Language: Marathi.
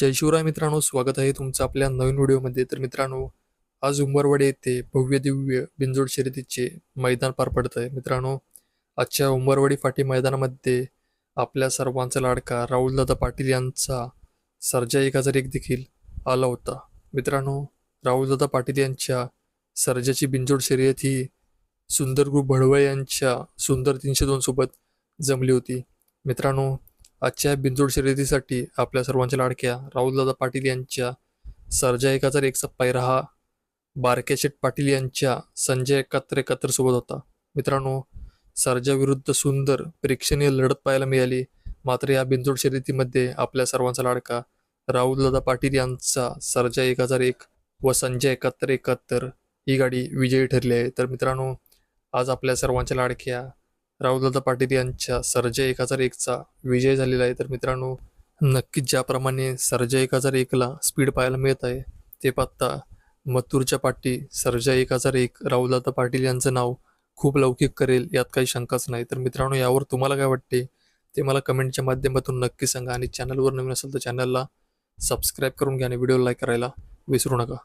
जय शिवराय मित्रांनो स्वागत आहे तुमचं आपल्या नवीन व्हिडिओमध्ये. तर मित्रांनो आज उंबरवाडी येथे भव्य दिव्य बिंजोड शर्यतीचे मैदान पार पडत आहे. मित्रांनो आजच्या उंबरवाडी फाटी मैदानामध्ये आपल्या सर्वांचा लाडका राहुलदादा पाटील यांचा सर्जा एक हजार एक देखील आला होता. मित्रांनो राहुलदादा पाटील यांच्या सर्जाची बिंजोड शर्यत ही सुंदर ग्रुप भडवळ यांच्या सुंदर तीनशे दोन सोबत जमली होती. मित्रांनो आजच्या बिनजोड शर्यतीसाठी आपल्या सर्वांच्या लाडक्या राहुलदादा पाटील यांच्या सरजा एक हजार एकचा पायरा हा बारके शेठ पाटील यांच्या संजय एकत्र एकत्र सोबत होता. मित्रांनो सर्जा विरुद्ध सुंदर प्रेक्षणीय लढत पाहायला मिळाली. मात्र या बिनजोड शर्यतीमध्ये आपल्या सर्वांचा लाडका राहुलदादा पाटील यांचा सरजा एक हजार एक व संजय एकाहत्तर एकाहत्तर ही गाडी विजयी ठरली आहे. तर मित्रांनो आज आपल्या सर्वांच्या लाडक्या राहुलदादा पाटील यांच्या सर्जय एक हजार एकचा विजय झालेला आहे. तर मित्रांनो नक्कीच ज्याप्रमाणे सर्जय एक हजार एकला स्पीड पाहायला मिळत आहे ते पत्ता मथुरच्या पाठी सर्जय एक हजार एक राहुलदादा पाटील यांचं नाव खूप लौकिक करेल यात काही शंकाच नाही. तर मित्रांनो यावर तुम्हाला काय वाटते ते मला कमेंटच्या माध्यमातून नक्की सांगा. आणि चॅनलवर नवीन असेल तर चॅनलला सबस्क्राईब करून घ्या आणि व्हिडिओ लाईक करायला विसरू नका.